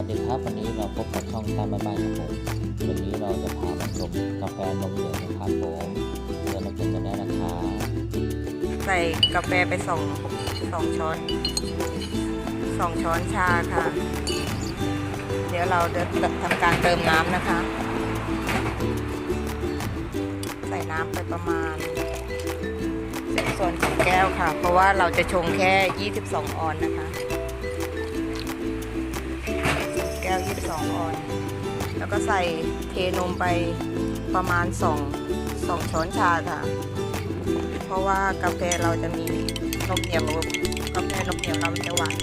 วัสดีครับวันนี้เราพบกับช่องตามบ้านๆครับผมวันนี้เราจะพามาชมกาแฟนมเหนียวนะครับผมเดี๋ยวเราชมกันได้นะครับใส่กาแฟไปสองสองช้อนสองช้อนชาค่ะ เดี๋ยวเราจะทำการเติมน้ำนะคะ ใส่น้ำไปประมาณสิบส่วนของแก้วค่ะ เพราะว่าเราจะชงแค่ 22 ออนนะคะ 2 ออน แล้วก็ใส่เทนมไปประมาณ 2 2 ช้อนชาค่ะ เพราะว่ากาแฟเราจะมีนมเหนียวกาแฟนมเหนียวเราจะหวาน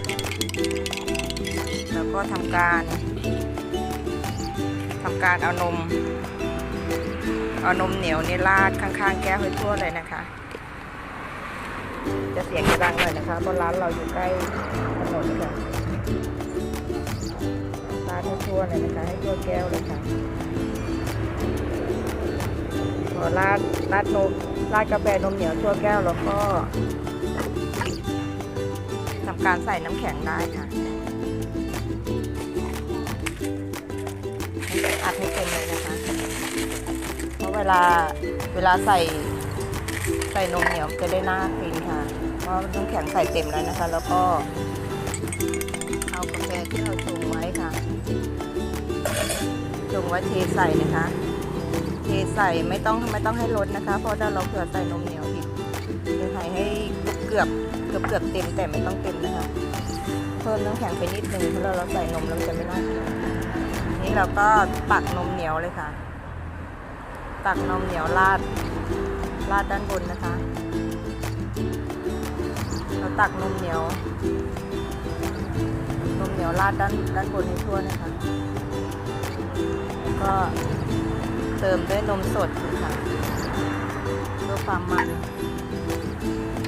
แล้วก็ทำการทำการเอานม เอานมเหนียวนี่ราดข้างๆ แก้วให้ทั่วเลยนะคะ จะเสียงจะดังหน่อยนะคะเพราะร้านเราอยู่ใกล้ถนนค่ะาทั่วเลยนะคะให้ทั่วแก้วเลยค่ะพอราดราดนมราดกาแฟนมเหนียวทั่วแก้วแล้วก็ทำการใส่น้ำแข็งได้ค่ะอัดให้เต็มเลยนะคะ เพราะเวลาเวลาใส่ใส่นมเหนียวจะได้หน่ากินค่ะ เพราะน้ำแข็งใส่เต็มแล้วนะคะ แล้วก็ กาแฟที่เราชงไว้ค่ะชงไว้เทใส่นะคะ เทใส่ไม่ต้องไม่ต้องให้ลดนะคะ เพราะถ้าเราเผื่อใส่นมเหนียวอีกจะใส่ให้เกือบเกือบเกือบเต็มแต่ไม่ต้องเต็มนะคะ เพิ่มน้ำแข็งไปนิดนึงเพราะเราเราใส่นมแล้วจะไม่น่ากินนี่เราก็ตักนมเหนียวเลยค่ะ ตักนมเหนียวราดราดด้านบนนะคะ เราตักนมเหนียว เหนียวราดด้านด้านบนให้ทั่วนะคะแล้วก็เติมด้วยนมสดค่ะเพื่อความมัน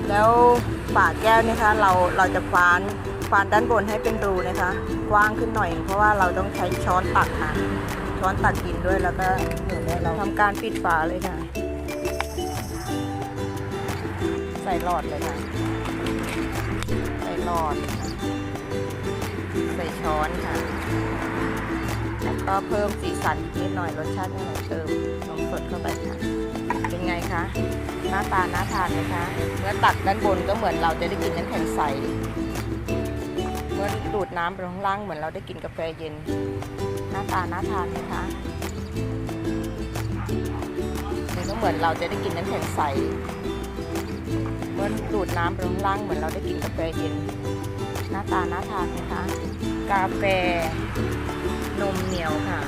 แล้วฝาแก้วนะคะเราเราจะฟานฟานด้านบนให้เป็นรูนะคะ กว้างขึ้นหน่อย เพราะว่าเราต้องใช้ช้อนตักค่ะช้อนตักกินด้วยแล้วก็เดี๋ยวนี้เราทำการปิดฝาเลยค่ะ ใส่หลอดเลยค่ะ ใส่หลอด ช้อนค่ะ แล้วก็เพิ่มสีสันนิดหน่อยรสชาติให้หน่อยเติมนมสดเข้าไปค่ะ เป็นไงคะ หน้าตาน่าทานไหมคะเมื่อตักด้านบนก็เหมือนเราจะได้กินน้ำแข็งใส เมื่อดูดน้ำไปข้างล่างเหมือนเราได้กินกาแฟเย็น หน้าตาน่าทานไหมคะมันก็เหมือนเราจะได้กินน้ำแข็งใสเมื่อดูดน้ำไปข้างล่างเหมือนเราได้กินกาแฟเย็น หน้าตาน่าทานไหมคะ กาแฟ นมเหนียวค่ะ